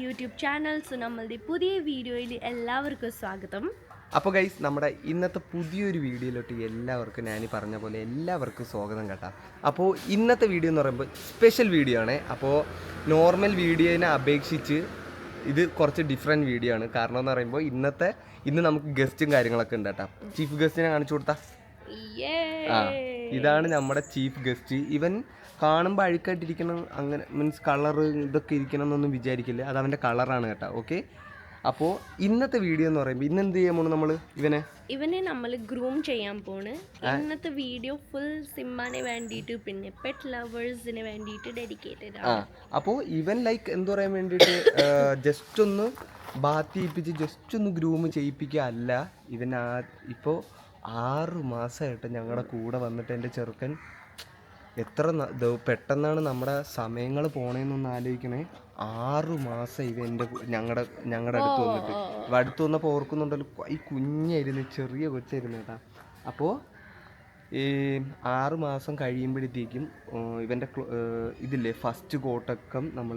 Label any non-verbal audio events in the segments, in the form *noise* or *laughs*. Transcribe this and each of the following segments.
YouTube channel so നമ്മളുടെ പുതിയ വീഡിയോയിൽ എല്ലാവർക്കും സ്വാഗതം. അപ്പോൾ ഗൈസ് നമ്മുടെ ഇന്നത്തെ പുതിയൊരു വീഡിയോയിലോട്ട് എല്ലാവർക്കും ഞാൻ പറഞ്ഞ പോലെ എല്ലാവർക്കും സ്വാഗതം കേട്ടോ. അപ്പോൾ ഇന്നത്തെ വീഡിയോ എന്ന് പറയുമ്പോൾ സ്പെഷ്യൽ വീഡിയോ ആണ്. അപ്പോൾ നോർമൽ വീഡിയോനെ അപേക്ഷിച്ച് ഇത് കുറച്ച് ഡിഫറെന്റ് വീഡിയോ ആണ്. കാരണം എന്ന് പറയുമ്പോൾ ഇന്നത്തെ ഇന്ന് നമുക്ക് ഗസ്റ്റും കാര്യങ്ങളൊക്കെ ഉണ്ട് കേട്ടോ. ചീഫ് ഗസ്റ്റിനെ കാണിച്ചു കൊടുത്താ. ആ ഇതാണ് നമ്മുടെ ചീഫ് ഗസ്റ്റ് ഇവൻ കാണുമ്പോൾ അഴുക്കായിട്ടിരിക്കണം അങ്ങനെ മീൻസ് കളർ ഇതൊക്കെ ഇരിക്കണം എന്നൊന്നും വിചാരിക്കില്ല. അത് അവന്റെ കളറാണ് കേട്ടോ ഓക്കെ അപ്പോൾ ഇന്നത്തെ വീഡിയോ എന്ന് പറയുമ്പോൾ ഇന്ന് എന്ത് ചെയ്യാൻ പോണു നമ്മൾ ഇവനെ? ഇവനെ നമ്മൾ ഗ്രൂം ചെയ്യാൻ പോണ്. ഇന്നത്തെ വീഡിയോ ഫുൾ സിമ്മാനെ വേണ്ടിയിട്ട് പിന്നെ പെറ്റ് ലവേഴ്സിന് വേണ്ടിയിട്ട് ഡെഡിക്കേറ്റഡ് ആ ആണ്. അപ്പോൾ ഇവൻ ലൈക്ക് എന്ത് പറയാൻ വേണ്ടിയിട്ട് ജസ്റ്റ് ഒന്ന് ബാത്ത് ചെയ്യിപ്പിച്ച് ജസ്റ്റ് ഒന്ന് ഗ്രൂം ചെയ്യിപ്പിക്കുക അല്ല. ഇവൻ ആ ഇപ്പോൾ ആറ് മാസമായിട്ട് ഞങ്ങളുടെ കൂടെ വന്നിട്ട് എന്റെ ചെറുക്കൻ എത്ര പെട്ടെന്നാണ് നമ്മുടെ സമയങ്ങൾ പോണേന്നൊന്ന് ആലോചിക്കണേ ആറു മാസം ഇവ എന്റെ ഞങ്ങളുടെ ഞങ്ങളുടെ അടുത്ത് വന്നിട്ട്. ഇവ അടുത്ത് വന്നപ്പോൾ ഓർക്കുന്നുണ്ടല്ലോ ഈ കുഞ്ഞായിരുന്നു ചെറിയ കൊച്ചായിരുന്നു കേട്ടാ അപ്പോൾ ഈ ആറ് മാസം കഴിയുമ്പോഴത്തേക്കും ഇവന്റെ ഇതില്ലേ ഫസ്റ്റ് കോട്ടക്കം നമ്മൾ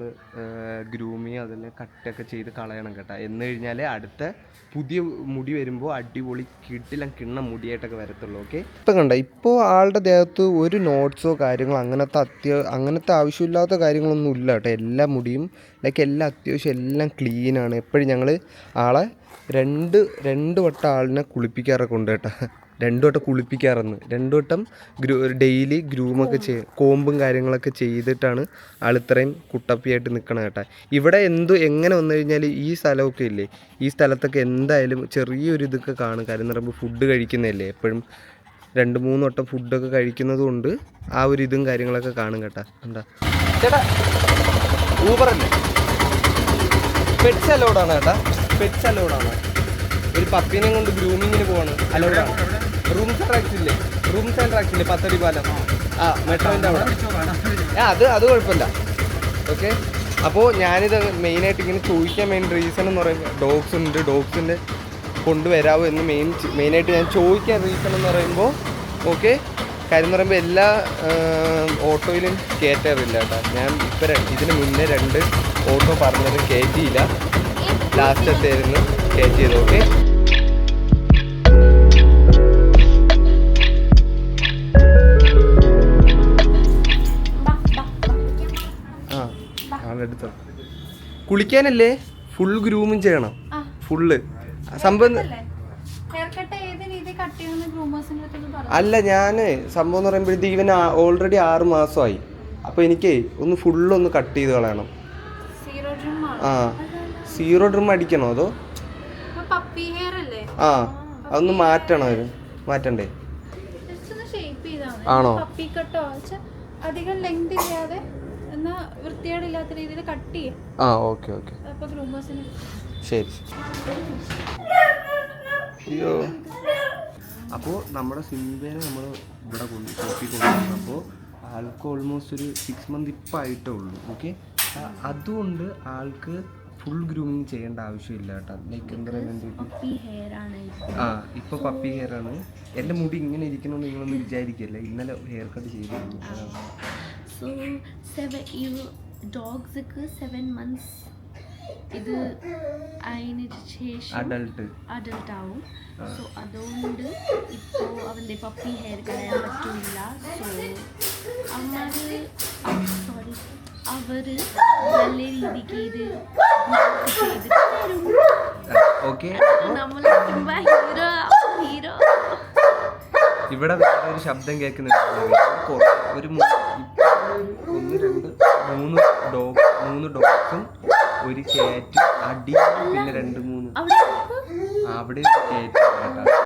ഗ്രൂമിങ് അതെല്ലാം കട്ടൊക്കെ ചെയ്ത് കളയണം കേട്ടോ. എന്ന് കഴിഞ്ഞാൽ അടുത്ത പുതിയ മുടി വരുമ്പോൾ അടിപൊളി കിട്ടില്ല കിണ്ണ മുടിയായിട്ടൊക്കെ വരത്തുള്ളൂ ഓക്കെ? ഇപ്പം കണ്ട ഇപ്പോൾ ആളുടെ ദേഹത്ത് ഒരു നോട്ട്സോ കാര്യങ്ങളോ അങ്ങനത്തെ അത്യ അങ്ങനത്തെ ആവശ്യമില്ലാത്ത കാര്യങ്ങളൊന്നും ഇല്ല കേട്ടോ. എല്ലാ മുടിയും ലൈക്ക് എല്ലാം അത്യാവശ്യം എല്ലാം ക്ലീനാണ് എപ്പോഴും ഞങ്ങൾ ആളെ രണ്ട് രണ്ട് വട്ടം ആളിനെ കുളിപ്പിക്കാറൊക്കെ ഉണ്ട് കേട്ടോ. രണ്ടു വട്ടം കുളിപ്പിക്കാറെന്ന്. രണ്ടു വട്ടം ഗ്രൂ ഡെയിലി ഗ്രൂമൊക്കെ ചെയ്യ കോമ്പും കാര്യങ്ങളൊക്കെ ചെയ്തിട്ടാണ് ആൾ ഇത്രയും കുട്ടപ്പിയായിട്ട് നിൽക്കണം കേട്ടോ. ഇവിടെ എന്തു എങ്ങനെ വന്നു കഴിഞ്ഞാൽ ഈ സ്ഥലമൊക്കെ ഇല്ലേ? ഈ സ്ഥലത്തൊക്കെ എന്തായാലും ചെറിയൊരു ഇതൊക്കെ കാണും. കാര്യം എന്ന് പറയുമ്പോൾ ഫുഡ് കഴിക്കുന്നതല്ലേ എപ്പോഴും? രണ്ട് മൂന്ന് വട്ടം ഫുഡൊക്കെ കഴിക്കുന്നത് കൊണ്ട് ആ ഒരു ഇതും കാര്യങ്ങളൊക്കെ കാണും കേട്ടാ. എന്താ? ചേട്ടാ ഊബർ അല്ലേ? പെറ്റ്സ് അലോഡാണ് കേട്ടാ. പെറ്റ്സ് അലോഡാണ് ഒരു പപ്പീനെ കൊണ്ട് ഗ്രൂമിങ്ങിന് പോവാണ്. അലോഡാണ് റൂം റൂം ആൻഡ് ട്രാക്സ് ഇല്ലേ പത്തടി പാലം. ആ മെട്രോന്റെ അവിടെ. ആ അത് അത് കുഴപ്പമില്ല. ഓക്കെ? അപ്പോൾ ഞാനിത് മെയിനായിട്ട് ഇങ്ങനെ ചോദിക്കാൻ മെയിൻ റീസൺ എന്ന് പറയുമ്പോൾ ഡോഗ്സ് ഉണ്ട്. ഡോഗ്സിന്റെ കൊണ്ടുവരാമോ എന്ന് മെയിൻ മെയിനായിട്ട് ഞാൻ ചോദിക്കാൻ റീസൺ എന്ന് പറയുമ്പോൾ ഓക്കെ? കാര്യം എന്ന് പറയുമ്പോൾ എല്ലാ ഓട്ടോയിലും കയറ്റാറില്ല കേട്ടോ. ഞാൻ ഇപ്പം ഇതിന് മുന്നേ രണ്ട് ഓട്ടോ പറഞ്ഞത് കയറ്റിയില്ല ലാസ്റ്റത്തായിരുന്നു കയറ്റിയത് ഓക്കെ? കുളിക്കാനല്ലേ ഫുൾ ഗ്രൂമിങ് ചെയ്യണം. ഫുള്ള് സംഭവം അല്ല ഞാൻ സംഭവം എന്ന് പറയുമ്പോഴത്തേക്ക് ഇവൻ ഓൾറെഡി ആറ് മാസമായി. അപ്പോൾ എനിക്ക് ഒന്ന് ഫുള്ളൊന്ന് കട്ട് ചെയ്ത് കളയണം. ആ. സീറോ ഡ്രിം അടിക്കണോ അതോ? ആ അതൊന്ന് മാറ്റണോ ഇത് മാറ്റണ്ടേ? ആണോ? അധികം ലെങ്ത് ഇല്ലാതെ എന്നാ വൃത്തികേടില്ലാത്ത രീതിയിൽ കട്ട് ചെയ്യാം. ആ ഓക്കെ ഓക്കെ. അപ്പോൾ ഗ്രൂമേഴ്സിന് ശരി അയ്യോ. അപ്പോൾ നമ്മുടെ സിംബേനെ നമ്മൾ ഇവിടെ കൊണ്ട് ഷോപ്പിൽ കൊണ്ടുവന്നപ്പോൾ ആൾക്ക് ഓൾമോസ്റ്റ് ഒരു സിക്സ് മന്ത് ഇപ്പം ആയിട്ടേ ഉള്ളൂ ഓക്കെ അതുകൊണ്ട് ആൾക്ക് ഫുൾ ഗ്രൂമിങ് ചെയ്യേണ്ട ആവശ്യമില്ല കേട്ടോ. ലൈക്ക് എന്താ പറയുക പപ്പി ഹെയർ ആണ് ആ ഇപ്പോൾ പപ്പി ഹെയർ ആണ്. എന്റെ മുടി ഇങ്ങനെ ഇരിക്കണമെന്ന് നിങ്ങളൊന്നും വിചാരിക്കല്ലേ? ഇന്നലെ ഹെയർ കട്ട് ചെയ്തിരുന്നു. സോ സെവൻ ഈ ഡോഗ്സൊക്കെ സെവൻ മന്ത്സ് ഇത് അതിന് ശേഷം അഡൽട്ട് ആവും. സോ അതുകൊണ്ട് ഇപ്പോൾ അവന്റെ പപ്പി ഹെയർ കളയാൻ പറ്റില്ല. സോ അമ്മര് സോറി അവർ നല്ല രീതിക്ക് ഇത് ഇവിടെ ഒരു ശബ്ദം കേൾക്കുന്നുണ്ട്. ഒരു മൂ- ഇപ്പൊ ഒന്ന് രണ്ട് മൂന്ന് ഡോഗ് മൂന്ന് ഡോഗ്സും ഒരു കാറ്റും അടി പിന്നെ രണ്ട് മൂന്ന്. അവിടെ കേട്ടോ.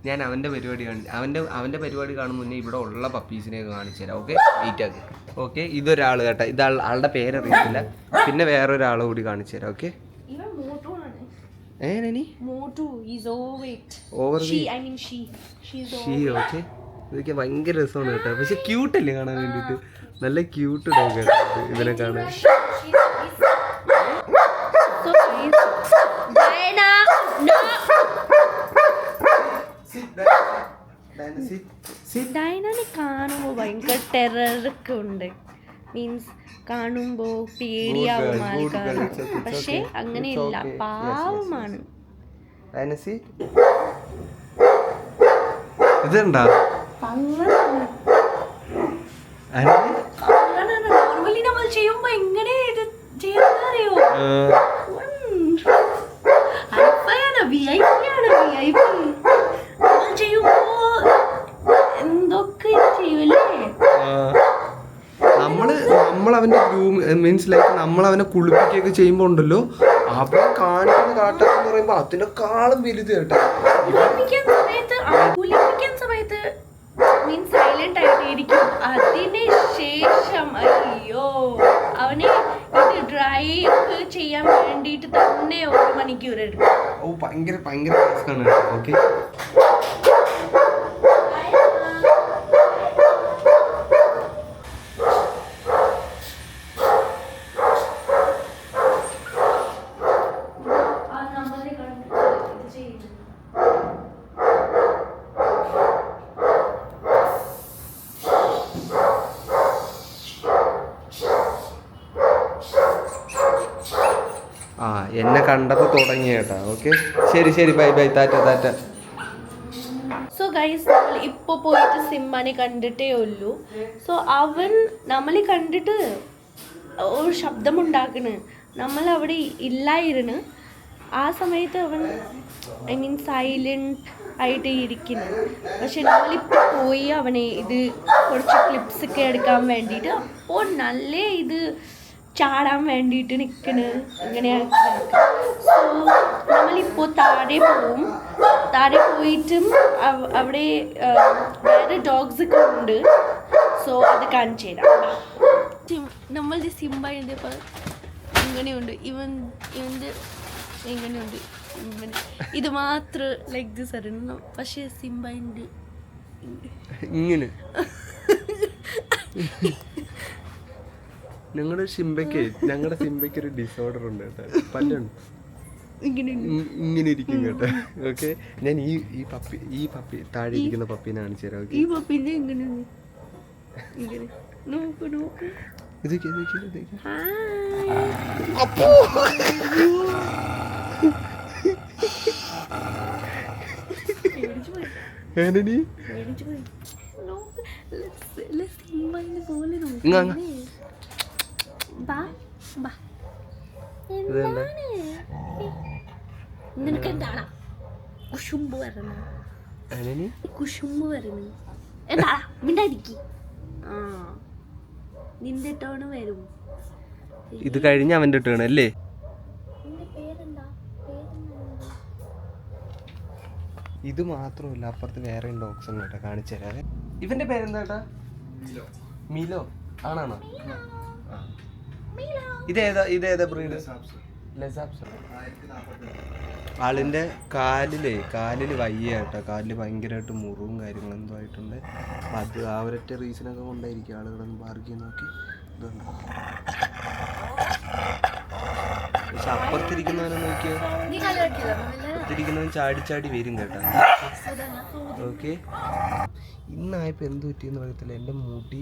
ഞാൻ അവന്റെ പരിപാടി കാണി അവന്റെ അവന്റെ പരിപാടി കാണുന്ന മുന്നേ ഇവിടെ ഉള്ള പപ്പീസിനെ കാണിച്ചു തരാം ഓക്കെ വെയിറ്റ് ആക്കി. ഓക്കെ ഇതൊരാൾ കേട്ടോ. ഇത് ആളുടെ പേരറിയത്തില്ല. പിന്നെ വേറൊരാളെ കൂടി കാണിച്ചു തരാം ഓക്കെ ഓവർ ഷീ ഓക്കെ ഇതൊക്കെ ഭയങ്കര രസമാണ് കേട്ടോ. പക്ഷെ ക്യൂട്ടല്ലേ കാണാൻ വേണ്ടിയിട്ട്? നല്ല ക്യൂട്ട് ഡോഗ് ഇതിനെ കാണാൻ. ഡൈനാനെ കാണുമ്പോൾ ഭയങ്കര ടെററൊക്കെ ഉണ്ട്. മീൻസ് കാണുമ്പോൾ പേടിയാവും ആൾക്കാർ പക്ഷെ അങ്ങനെയല്ല. പാവമാണ്. അനസി ഇതുണ്ടാ നോർമലി നമ്മൾ ചെയ്യുമ്പോ എങ്ങനെ ഇത് ചെയ്യാറിയോ അൽഫയാണ് വി ഐ പി ആണ് വി ഐ പി ചെയ്യുമ്പോ എന്തൊക്കെ ചെയ്യൂലേ നമ്മൾ നമ്മൾ അവന്റെ മീൻസ് ലൈക്ക് നമ്മൾ അവനെ കുളിപ്പിക്കുകയൊക്കെ ചെയ്യുമ്പോ ഉണ്ടല്ലോ അവൻ കാണിക്കുന്ന കാട്ടം എന്ന് പറയുമ്പോ അതിനെക്കാളും വലുത് കേട്ടോ. കുളിപ്പിക്കാൻ സമയത്ത് കുളിപ്പിക്കാൻ സമയത്ത് മീൻസ് സൈലന്റ് ആയിട്ടിരിക്കും അതിന് ശേഷം അയ്യോ അവനെ ഇത് ഡ്രൈ ചെയ്യാൻ വേണ്ടിയിട്ട് തന്നെ ഒരു മണിക്കൂർ എടുക്കും. ഓ ഭയങ്കര ഭയങ്കര ഓക്കെ എന്നെ കണ്ടപ്പോ തുടങ്ങി ഓക്കെ ശരി ശരി. Bye bye tata tata so guys നമ്മൾ ഇപ്പോൾ പോയിട്ട് സിമ്മാനെ കണ്ടിട്ടേ ഉള്ളൂ. സോ അവൻ നമ്മളെ കണ്ടിട്ട് ഒരു ശബ്ദമുണ്ടാക്കണ്. നമ്മൾ അവിടെ ഇല്ലായിരുന്നു. ആ സമയത്ത് അവൻ ഐ മീൻ സൈലന്റ് ആയിട്ട് ഇരിക്കുന്നു. പക്ഷെ നമ്മളിപ്പോൾ പോയി അവനെ ഇത് കുറച്ച് ക്ലിപ്സ് ഒക്കെ എടുക്കാൻ വേണ്ടിയിട്ട് അപ്പോൾ നല്ല ഇത് ചാടാൻ വേണ്ടിയിട്ട് നിൽക്കണ് അങ്ങനെയാണ് സോ നമ്മളിപ്പോൾ താഴെ പോവും. താഴെ പോയിട്ടും അവിടെ വേറെ ഡോഗ്സ് ഒക്കെ ഉണ്ട്. സോ അത് കാണിച്ചു തരാം. നമ്മളുടെ സിംബ ഇപ്പോൾ ഇങ്ങനെയുണ്ട്. ഇവൻ ഇവന്റെ ഇങ്ങനെയുണ്ട്. ഇത് മാത്രം ലൈക്ക് ദിസ് അറിയണം പക്ഷേ സിംബൈന്റെ ഇങ്ങനെ. ഞങ്ങളുടെ സിംബയ്ക്ക് ഞങ്ങളുടെ സിംബയ്ക്ക് ഒരു ഡിസോർഡർ ഉണ്ട് കേട്ടോ. പല്ലുണ്ട്. ഇങ്ങനെ ഇരിക്കും കേട്ടോ. ഓക്കെ. ഞാൻ ഈ ഈ പപ്പി ഈ പപ്പി താഴെ ഇരിക്കുന്ന പപ്പിനെ കാണിച്ചു തരാം ഈ പപ്പിനെ ഇങ്ങനെ ഇങ്ങനെ നോക്ക് നോക്ക്. ഇതൊക്കെ ബാ ബാ? എന്താണ്? നിനക്ക് എന്താണ് കുശുമ്പ് വരണം ആന്റണി കുശുമ്പ് വരണം എന്താ? മിണ്ടായിരിക്കി ആ. നിന്റെ ടേണ് വരും. ഇത് കഴിഞ്ഞ് അവന്റെ ടേൺ അല്ലേ? നിന്റെ പേരെന്താ? പേരെന്താ? ഇത് മാത്രമല്ല അപ്പുറത്ത് വേറെ ഡോഗ്സ് ഉണ്ട് കേട്ടോ കാണിച്ചു തരാം. ഇവന്റെ പേരെന്താ കേട്ടാ മിലോ. ആണാണോ? ആ. ഇതേതാ ഇതേതാ ബ്രീഡ്? ആളിന്റെ കാലിലേ കാലിൽ വയ്യ കേട്ടോ. കാലിൽ ഭയങ്കരമായിട്ട് മുറിവും കാര്യങ്ങളും എന്തോ ആയിട്ടുണ്ട്. അത് ആ ഒരൊറ്റ റീസണൊക്കെ കൊണ്ടായിരിക്കും ആളുകളൊന്ന് പാർക്ക് നോക്കി. ഇതുണ്ട്. പക്ഷെ അപ്പുറത്തിരിക്കുന്നവനെ നോക്കിയോ? അപ്പുറത്തിരിക്കുന്നവൻ ചാടി ചാടി വരും കേട്ടോ. ഓക്കെ. ഇന്നായപ്പോൾ എന്ത് പറ്റിയെന്ന് പറയത്തില്ല. എന്റെ മുടി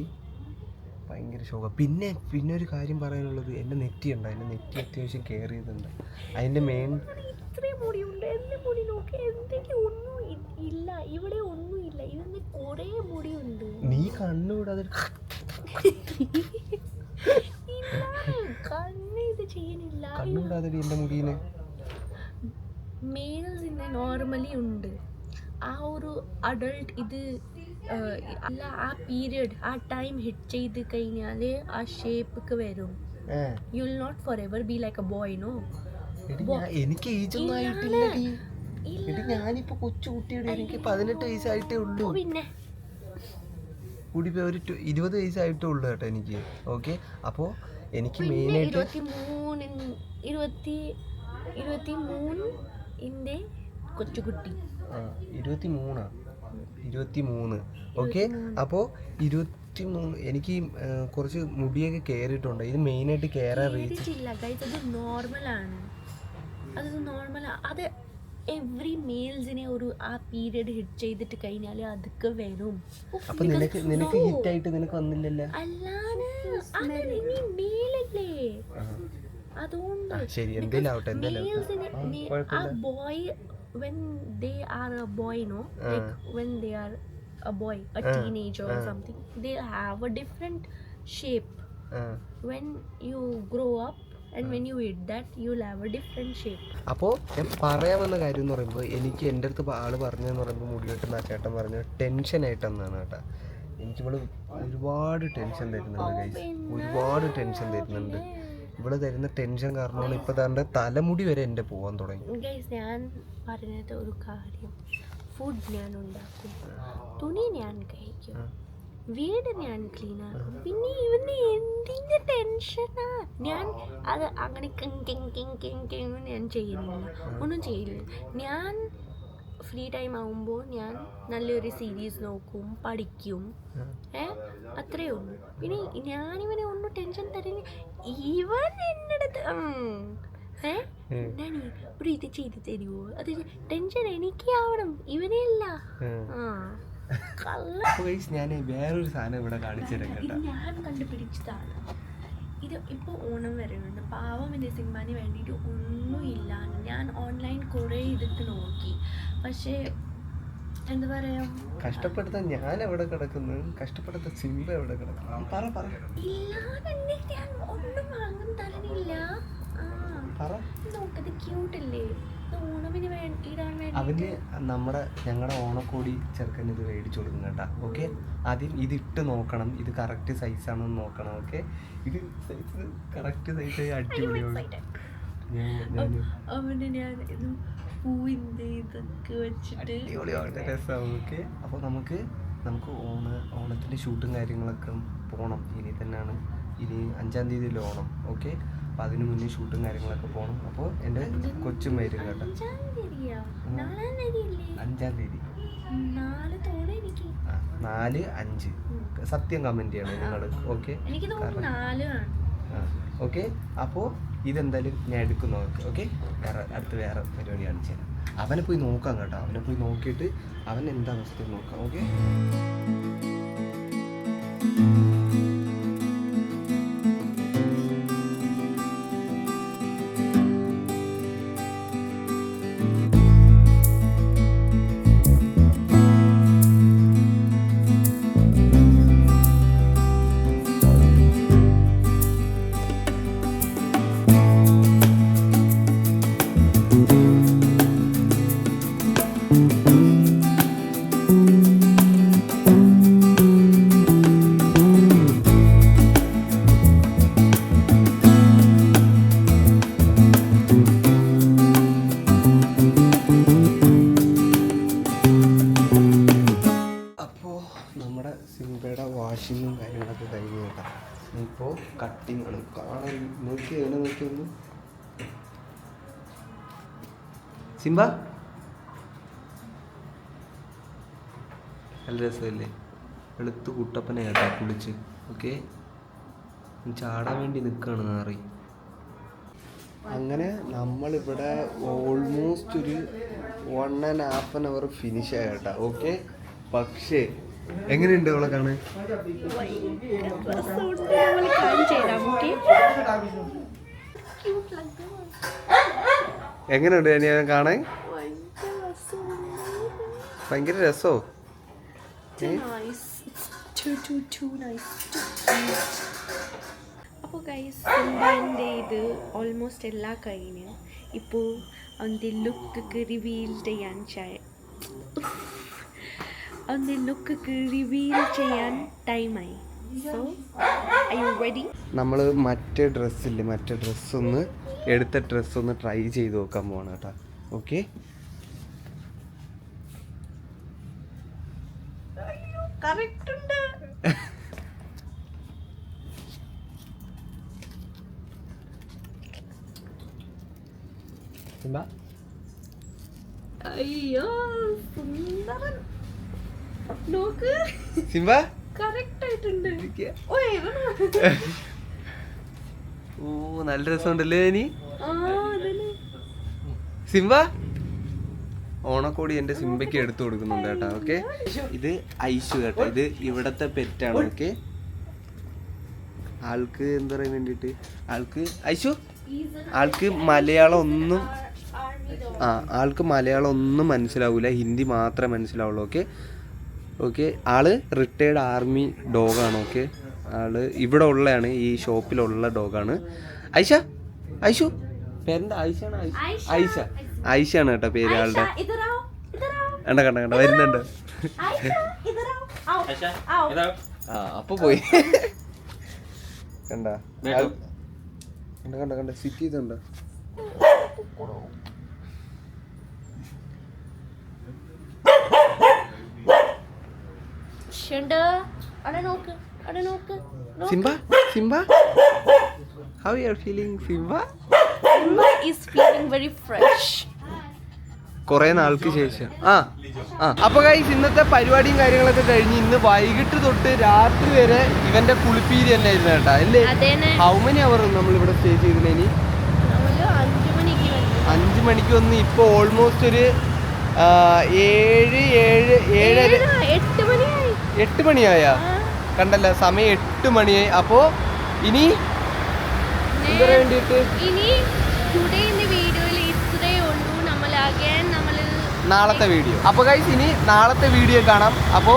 ഭയങ്കര ശോകം. പിന്നെ പിന്നെ ഒരു കാര്യം പറയാനുള്ളത്. എന്റെ നെറ്റി ഉണ്ട് അതിന്റെ നെറ്റി അത്യാവശ്യം കെയർ ചെയ്തിട്ടുണ്ട്. അതിന്റെ മെയിൻ ഇത്രയും മുടിയുണ്ട് എന്റെ മുടി നോക്കി? എന്തെങ്കിലും ഒന്നും ഇല്ല ഇവിടെ ഒന്നും ഇല്ല. ഇതിന് കുറേ മുടിയുണ്ട്. നീ കണ്ണുകൂടാതെ ഇല്ല, കണ്ണ് ഇത് ചെയ്യണില്ല കണ്ണുകൂടാതെ എന്റെ മുടീനെ മെയിൽസിന് നോർമലി ഉണ്ട്. ആ ഒരു അഡൾട്ട് ഇത് അല്ല ആ പീരിയഡ് ആ ടൈം ഹിറ്റ് ചെയ്ത് കഴിഞ്ഞാൽ ആ ഷേപ്പൊക്കെ വരും. You will not for ever be like a boy no എനിക്ക് ഏജ് ഒന്നും ആയിട്ടില്ല എടി ഞാനിപ്പോ കൊച്ചു കുട്ടിയുടെ എനിക്ക് പതിനെട്ട് വയസ്സായിട്ടേ ഉള്ളൂ. പിന്നെ. കൂടി ഒരു ഇരുപത് വയസ്സായിട്ടേ ഉള്ളൂ കേട്ടോ എനിക്ക്. ഓക്കെ? അപ്പോൾ എനിക്ക് മെയിനായിട്ട് ഇരുപത്തി മൂന്ന് ഇരുപത്തി ഇരുപത്തി മൂന്ന് കൊച്ചുകുട്ടി ഇരുപത്തി മൂന്നാ ഓക്കെ? അപ്പോൾ ഇരുപത്തി മൂന്ന് എനിക്ക് കുറച്ച് മുടിയൊക്കെ കയറിയിട്ടുണ്ട് ഇത് മെയിനായിട്ട് കയറാൻ റീച്ച് നോർമലാണ് അത് നോർമൽ അത് എവറി മെയിൽസിനെ ഒരു ആ പീരിയഡ് ഹിറ്റ് ചെയ്തിട്ട് കഴിഞ്ഞാൽ അതൊക്കെ വരും. അപ്പൊ നിനക്ക് നിനക്ക് ഹിറ്റ് ആയിട്ട് നിനക്ക് വന്നില്ലല്ലോ. അല്ലാതെ മെയിലല്ലേ അതുകൊണ്ട് ശരി. Boy when they are a boy no like when they are a boy a teenage or something they have a different shape ah. when you grow up and when you eat that you'll have a different shape. അപ്പോൾ ഞാൻ പറയാൻ വന്ന കാര്യം എന്ന് പറയുമ്പോൾ എനിക്ക് എന്റെ അടുത്ത് ആൾ ആൾ പറഞ്ഞതെന്ന് പറയുമ്പോൾ മുടി വെട്ടുന്ന ആ ചേട്ടൻ പറഞ്ഞു ടെൻഷൻ ആയിട്ടെന്നാണ് കേട്ടോ. എനിക്ക് ഇവൾ ഒരുപാട് ടെൻഷൻ തരുന്നുണ്ട് ഗൈസ് ഒരുപാട് ടെൻഷൻ തരുന്നുണ്ട്. ഇവൾ തരുന്ന ടെൻഷൻ കാരണമാണ് ഇപ്പൊ തന്റെ തലമുടി വരെ എന്റെ പോവാൻ തുടങ്ങി. ഞാൻ പറഞ്ഞത് ഒരു കാര്യം. ഫുഡ് ഞാൻ ഉണ്ടാക്കും. തുണി ഞാൻ കഴിക്കും. വീട് ഞാൻ ക്ലീൻ ആക്കും. പിന്നെ ഇവന് എന്തിന്റെ ടെൻഷനാ ഞാൻ അത് അങ്ങനെ king king king king king ഞാൻ ചെയ്യുന്നില്ല. ഒന്നും ചെയ്യില്ല. ഞാൻ ഫ്രീ ടൈം ആവുമ്പോൾ ഞാൻ നല്ലൊരു സീരീസ് നോക്കും പഠിക്കും. ഏ? അത്രേ ഉള്ളൂ. പിന്നെ ഞാനിവനെ ഒന്നും ടെൻഷൻ തരില്ല. ഇവൻ എന്റെ അടുത്ത്. ഏ? ഞാൻ ഒരു ഇത് ചെയ്ത് തരുമോ അത് ടെൻഷൻ എനിക്ക് ആവണം ഇവനെയല്ല ആ. ഞാൻ വേറൊരു സാധനം ഇവിടെ കാണിച്ചു കേട്ടോ. ഞാൻ കണ്ടുപിടിച്ചതാണ്. ഇത് ഇപ്പോൾ ഓണം വരുന്നുണ്ട് പാവം എന്റെ സിംബാന് വേണ്ടിയിട്ട് ഒന്നുമില്ല ഞാൻ ഓൺലൈൻ കുറേ എടുത്ത് നോക്കി. പക്ഷേ എന്താ പറയാ? കഷ്ടപ്പെടുത്ത ഞാൻ എവിടെ കിടക്കുന്നു? കഷ്ടപ്പെടുത്ത സിംബ എവിടെ കിടക്കുന്നു? പറ പറ. ഇല്ലാതെ ഞാൻ ഒന്നും വാങ്ങും ആ പറ നോക്കത് ക്യൂട്ടല്ലേ ഇത് ഓണമിന് വേ ഇടാൻ വേണ്ടി അവന് നമ്മുടെ ഞങ്ങളുടെ ഓണക്കോടി ചെറുക്കൻ ഇത് മേടിച്ചു കൊടുക്കും കേട്ടാ. ഓക്കെ ആദ്യം ഇത് ഇട്ട് നോക്കണം. ഇത് കറക്റ്റ് സൈസ് എന്ന് നോക്കണം. ഓക്കെ ഇത് സൈസ് കറക്റ്റ് സൈസ് അടിപൊളിയാണ് അവന് ഞാൻ ഇത് പൂവിന്റെ ഇതൊക്കെ വെച്ചിട്ട് അടിപൊളിയാവട്ടെ രസമാവും ഓക്കെ അപ്പോൾ നമുക്ക് നമുക്ക് ഓണ ഓണത്തിന്റെ ഷൂട്ടും കാര്യങ്ങളൊക്കെ പോകണം ഇനി തന്നെയാണ്. ഇനി അഞ്ചാം തീയതിയിൽ ഓണം. ഓക്കെ അപ്പോൾ അതിന് മുന്നേ ഷൂട്ടും കാര്യങ്ങളൊക്കെ പോകണം അപ്പോൾ എന്റെ കൊച്ചും വരും കേട്ടോ. അഞ്ചാം തീയതി. നാല് അഞ്ച്. സത്യം കമന്റ് ചെയ്യണം നിങ്ങൾ ഓക്കെ ഓക്കെ അപ്പോ ഇതെന്തായാലും ഞാൻ എടുക്കും നോക്കി ഓക്കെ വേറെ അടുത്ത് വേറെ പരിപാടി കാണിച്ചു തരാം. അവനെ പോയി നോക്കാം കേട്ടോ. അവനെ പോയി നോക്കിയിട്ട് അവൻ എന്താ അവസ്ഥ നോക്കാം ഓക്കെ കാര്യങ്ങളൊക്കെ കഴിഞ്ഞു കേട്ടോ ഇപ്പോൾ കട്ടിങ് ആണ്. കാണാൻ നോക്കി എങ്ങനെ നോക്കി ഒന്ന്. സിംബ? നല്ല രസമല്ലേ? വെളുത്ത് കുട്ടപ്പനെ കേട്ടോ കുളിച്ച്. ഓക്കെ? ചാടാൻ വേണ്ടി നിൽക്കുകയാണ് നാറി. അങ്ങനെ നമ്മളിവിടെ ഓൾമോസ്റ്റ് ഒരു one and half an hour finish കേട്ടോ. ഓക്കെ? പക്ഷേ എങ്ങനെയുണ്ട് അവളെ കാണാൻ? എങ്ങനെയുണ്ട് ഞാൻ കാണാൻ? ഭയങ്കര രസോ? അപ്പോൾ ഗൈസ് എന്റെ ഇത്? ഓൾമോസ്റ്റ് എല്ലാ കഴിഞ്ഞു. ഇപ്പോൾ അവന്റെ ലുക്ക് റിവീൽ ചെയ്യാൻ ചായ അവന്റെ ലുക്ക് റിവീൽ ചെയ്യാൻ ടൈമായി. സോ ഐ യു റെഡി നമ്മൾ മറ്റേ ഡ്രസ്സില്ലേ മറ്റേ ഡ്രസ്സൊന്ന് എടുത്ത ഡ്രസ്സൊന്ന് ട്രൈ ചെയ്ത് നോക്കാൻ പോകണം കേട്ടോ. ഓക്കെ അയ്യോ സുന്ദരൻ. നോക്ക്. സിംബ? കറക്റ്റ് ആയിട്ടുണ്ട്. *laughs* ഓ നല്ല രസമുണ്ടല്ലേ ഇനി? സിംബ? ഓണക്കോടി എന്റെ സിംബയ്ക്ക് എടുത്തു കൊടുക്കുന്നുണ്ട് കേട്ടോ ഓക്കെ? ഇത് ഐശു കേട്ടോ ഇത് ഇവിടത്തെ പെറ്റാണ് ഓക്കെ? ആൾക്ക് എന്താ പറയാൻ വേണ്ടിട്ട് ആൾക്ക് ഐശു? ആൾക്ക് മലയാളം ഒന്നും ആ ആൾക്ക് മലയാളം ഒന്നും മനസ്സിലാവൂല ഹിന്ദി മാത്രമേ മനസ്സിലാവുള്ളൂ ഓക്കെ? ഓക്കെ ആൾ റിട്ടയർഡ് ആർമി ഡോഗാണ് ഓക്കെ. ആൾ ഇവിടെ ഉള്ളതാണ് ഈ ഷോപ്പിലുള്ള ഡോഗാണ് ഐഷ ഐഷു. പേരെന്താ? ഐഷ ആണ് ഐഷ. ഐഷ. ആണ് കേട്ടോ പേര് ആളുടെ. കണ്ട കണ്ട കണ്ട വരുന്നുണ്ട്. അപ്പൊ പോയി. കണ്ട? കണ്ട കണ്ട സിറ്റി ഇതുണ്ടോ ഷണ്ട് അവിടെ നോക്ക് അവിടെ നോക്ക് Simba Simba. How you are feeling Simba? Simba is feeling very fresh കുറേ നാൾക്ക് ശേഷം. ആ ആ. അപ്പൊ ഗൈസ് ഇന്നത്തെ പരിപാടിയും കാര്യങ്ങളൊക്കെ കഴിഞ്ഞ് ഇന്ന് വൈകിട്ട് തൊട്ട് രാത്രി വരെ ഇവന്റെ കുളിപ്പീരി തന്നെ ആയിരുന്നു കേട്ടാ. അല്ലേ? ഹൗ മെനി അവർ നമ്മൾ ഇവിടെ സ്റ്റേ നമ്മൾ അഞ്ചു മണിക്ക് വന്ന് ഇപ്പൊ ഓൾമോസ്റ്റ് ഒരു ഏഴ് ഏഴ് ഏഴര. എട്ട് മണിയായി എട്ട് മണിയായ. കണ്ടല്ല സമയം എട്ട് മണിയായി. അപ്പോ ഇനി വേണ്ടിയിട്ട്? ഇനി ടുഡേ വീഡിയോയിൽ ഇത്രേ ഉള്ളൂ. നമ്മൾ അഗൈൻ നമ്മൾ നാളത്തെ വീഡിയോ അപ്പൊ ഗൈസ് ഇനി നാളത്തെ വീഡിയോ കാണാം. അപ്പോ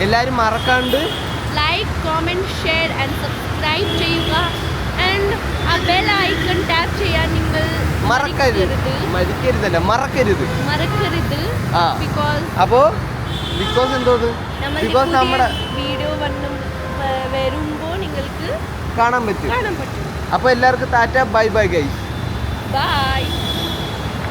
എല്ലാരും മറക്കാണ്ട് like comment share and subscribe ചെയ്യുക. ആൻഡ് ആ ബെൽ ഐക്കൺ ടാപ്പ് ചെയ്യാൻ നിങ്ങൾ മറക്കരുത്. മരിക്കരുതല്ല മറക്കരുത്. മറക്കരുത്. ആ. ബിക്കോസ് അപ്പോ ബിക്കോസ് എന്തോന്ന് ബിക്കോസ് നമ്മുടെ വീഡിയോ വന്നും വരുമ്പോൾ നിങ്ങൾക്ക് കാണാൻ പറ്റും. കാണാൻ പറ്റും. അപ്പൊ എല്ലാവർക്കും tata bye bye guys bye